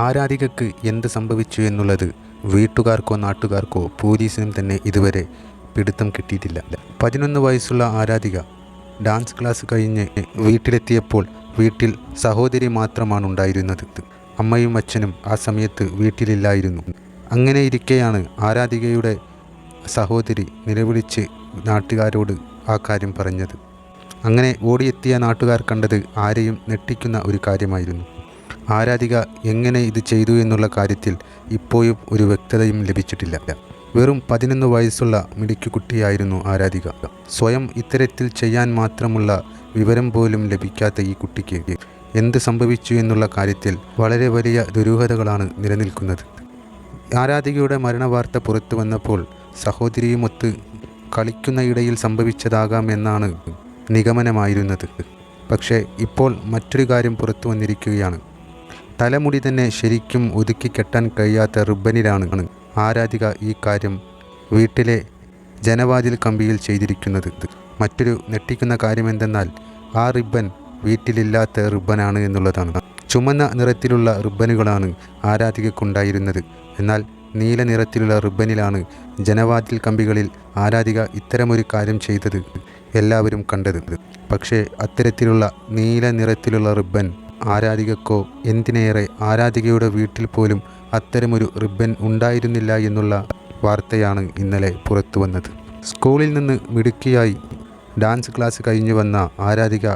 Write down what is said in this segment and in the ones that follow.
ആരാധികക്ക് എന്ത് സംഭവിച്ചു എന്നുള്ളത് വീട്ടുകാർക്കോ നാട്ടുകാർക്കോ പോലീസിനും തന്നെ ഇതുവരെ പിടുത്തം കിട്ടിയിട്ടില്ല. പതിനൊന്ന് വയസ്സുള്ള ആരാധിക ഡാൻസ് ക്ലാസ് കഴിഞ്ഞ് വീട്ടിലെത്തിയപ്പോൾ വീട്ടിൽ സഹോദരി മാത്രമാണ് ഉണ്ടായിരുന്നത്. അമ്മയും അച്ഛനും ആ സമയത്ത് വീട്ടിലില്ലായിരുന്നു. അങ്ങനെ ഇരിക്കെയാണ് ആരാധികയുടെ സഹോദരി നിലവിളിച്ച് നാട്ടുകാരോട് ആ കാര്യം പറഞ്ഞത്. അങ്ങനെ ഓടിയെത്തിയ നാട്ടുകാർ കണ്ടത് ആരെയും ഞെട്ടിക്കുന്ന ഒരു കാര്യമായിരുന്നു. ആരാധിക എങ്ങനെ ഇത് ചെയ്തു എന്നുള്ള കാര്യത്തിൽ ഇപ്പോഴും ഒരു വ്യക്തതയും ലഭിച്ചിട്ടില്ല. വെറും പതിനൊന്ന് വയസ്സുള്ള മിടുക്കുകുട്ടിയായിരുന്നു ആരാധിക. സ്വയം ഇത്തരത്തിൽ ചെയ്യാൻ മാത്രമുള്ള വിവരം പോലും ലഭിക്കാത്ത ഈ കുട്ടിക്ക് എന്ത് സംഭവിച്ചു എന്നുള്ള കാര്യത്തിൽ വളരെ വലിയ ദുരൂഹതകളാണ് നിലനിൽക്കുന്നത്. ആരാധികയുടെ മരണവാർത്ത പുറത്തു വന്നപ്പോൾ സഹോദരിയുമൊത്ത് സംഭവിച്ചതാകാം എന്നാണ് നിഗമനമായിരുന്നത്. പക്ഷേ ഇപ്പോൾ മറ്റൊരു കാര്യം പുറത്തു വന്നിരിക്കുകയാണ്. തലമുടി തന്നെ ശരിക്കും ഒതുക്കി കെട്ടാൻ കഴിയാത്ത റിബനിലാണ് ആരാധിക ഈ കാര്യം വീട്ടിലെ ജനവാതിൽ കമ്പിയിൽ ചെയ്തിരിക്കുന്നത്? മറ്റൊരു ഞെട്ടിക്കുന്ന കാര്യമെന്തെന്നാൽ ആ റിബൻ വീട്ടിലില്ലാത്ത റിബനാണ് എന്നുള്ളതാണ്. ചുമന്ന നിറത്തിലുള്ള റിബനുകളാണ് ആരാധികക്കുണ്ടായിരുന്നത് എന്നാൽ നീല നിറത്തിലുള്ള റിബനിലാണ് ജനവാതിൽ കമ്പികളിൽ ആരാധിക ഇത്തരമൊരു കാര്യം ചെയ്തത് എല്ലാവരും കണ്ടത്. പക്ഷേ അത്തരത്തിലുള്ള നീല നിറത്തിലുള്ള റിബൻ ആരാധികക്കോ എന്തിനേറെ ആരാധികയുടെ വീട്ടിൽ പോലും അത്തരമൊരു റിബൻ ഉണ്ടായിരുന്നില്ല എന്നുള്ള വാർത്തയാണ് ഇന്നലെ പുറത്തു വന്നത്. സ്കൂളിൽ നിന്ന് മിടുക്കിയായി ഡാൻസ് ക്ലാസ് കഴിഞ്ഞു വന്ന ആരാധിക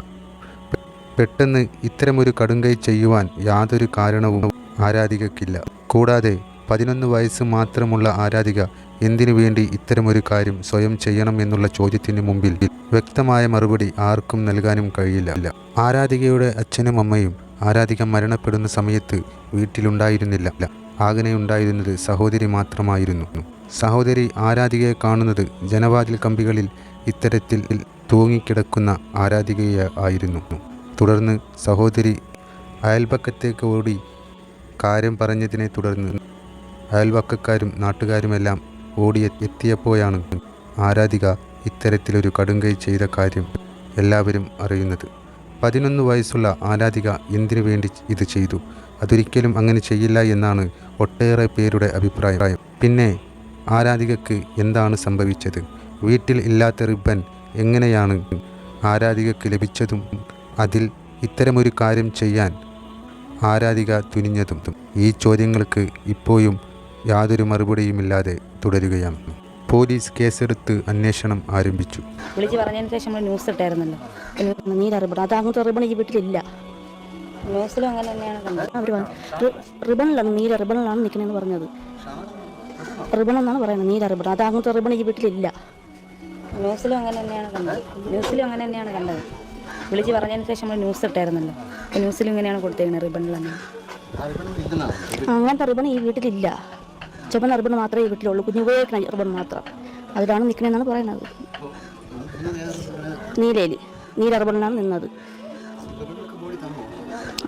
പെട്ടെന്ന് ഇത്തരമൊരു കടുങ്കൈ ചെയ്യുവാൻ യാതൊരു കാരണവും ആരാധികക്കില്ല. കൂടാതെ പതിനൊന്ന് വയസ്സ് മാത്രമുള്ള ആരാധിക എന്തിനു വേണ്ടി ഇത്തരമൊരു കാര്യം സ്വയം ചെയ്യണം എന്നുള്ള ചോദ്യത്തിന് മുമ്പിൽ വ്യക്തമായ മറുപടി ആർക്കും നൽകാനും കഴിയില്ല. ആരാധികയുടെ അച്ഛനും അമ്മയും ആരാധിക മരണപ്പെടുന്ന സമയത്ത് വീട്ടിലുണ്ടായിരുന്നില്ല. ആകനെ ഉണ്ടായിരുന്നത് സഹോദരി മാത്രമായിരുന്നു. സഹോദരി ആരാധികയെ കാണുന്നത് ജനവാതിൽ കമ്പികളിൽ ഇത്തരത്തിൽ തൂങ്ങിക്കിടക്കുന്ന ആരാധികയെ ആയിരുന്നു. തുടർന്ന് സഹോദരി അയൽപക്കത്തേക്ക് ഓടി കാര്യം പറഞ്ഞതിനെ തുടർന്ന് അയൽവക്കക്കാരും നാട്ടുകാരുമെല്ലാം ഓടി എത്തിയപ്പോഴാണ് ആരാധിക ഇത്തരത്തിലൊരു കടുങ്കൈ ചെയ്ത കാര്യം എല്ലാവരും അറിയുന്നത്. പതിനൊന്ന് വയസ്സുള്ള ആരാധിക എന്തിനു വേണ്ടി ഇത് ചെയ്തു? അതൊരിക്കലും അങ്ങനെ ചെയ്യില്ല എന്നാണ് ഒട്ടേറെ പേരുടെ അഭിപ്രായം. പിന്നെ ആരാധികക്ക് എന്താണ് സംഭവിച്ചത്? വീട്ടിൽ ഇല്ലാത്ത റിബൻ എങ്ങനെയാണ് ആരാധികക്ക് ലഭിച്ചതും അതിൽ ഇത്തരമൊരു കാര്യം ചെയ്യാൻ ആരാധിക തുനിഞ്ഞതും? ഈ ചോദ്യങ്ങൾക്ക് ഇപ്പോഴും യാതൊരു മറുപടിയുമില്ലാതെ തുടരുകയാണ്. പോലീസ് കേസെടുത്ത് അന്വേഷണം ആരംഭിച്ചു. വിളിച്ച് പറഞ്ഞതിന് ശേഷം നമ്മൾ ന്യൂസ് ഇട്ടായിരുന്നല്ലോ. നീല റിബൺ അത് അങ്ങനത്തെ റിബൺ ഈ വീട്ടിലില്ല. ന്യൂസിലും അങ്ങനെ തന്നെയാണ് കണ്ടത്. അവർ റിബണിലാണ് നീല റിബണിലാണ് നിൽക്കണമെന്ന് പറഞ്ഞത്. റിബൺ എന്നാണ് പറയുന്നത്. നീല റിബൺ. അത് അങ്ങനത്തെ റിബൺ ഈ വീട്ടിലില്ല. ന്യൂസിലും അങ്ങനെ തന്നെയാണ് കണ്ടത്. ന്യൂസിലും അങ്ങനെ തന്നെയാണ് കണ്ടത്. വിളിച്ച് പറഞ്ഞതിന് ശേഷം നമ്മൾ ന്യൂസ് ഇട്ടായിരുന്നല്ലോ. ന്യൂസിലും ഇങ്ങനെയാണ് കൊടുത്തേക്കുന്നത് റിബണിലാണ് അങ്ങനത്തെ റിബൺ ഈ വീട്ടിലില്ല. ചുമന്ന റിബൺ മാത്രമേ വീട്ടിലുള്ളൂ. കുഞ്ഞു ഉപയോഗിക്കണ റിബൺ മാത്രം. അതിലാണ് നിൽക്കണമെന്നാണ് പറയുന്നത്. നീലയിൽ. നീല റിബണിലാണ് നിന്നത്.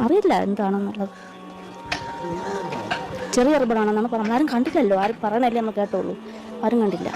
അറിയില്ല എന്താണെന്നുള്ളത്. ചെറിയ റിബണാണെന്നാണ് പറഞ്ഞത്. ആരും കണ്ടില്ലല്ലോ. ആരും പറയണല്ലേ നമ്മൾ കേട്ടോളൂ. ആരും കണ്ടില്ല.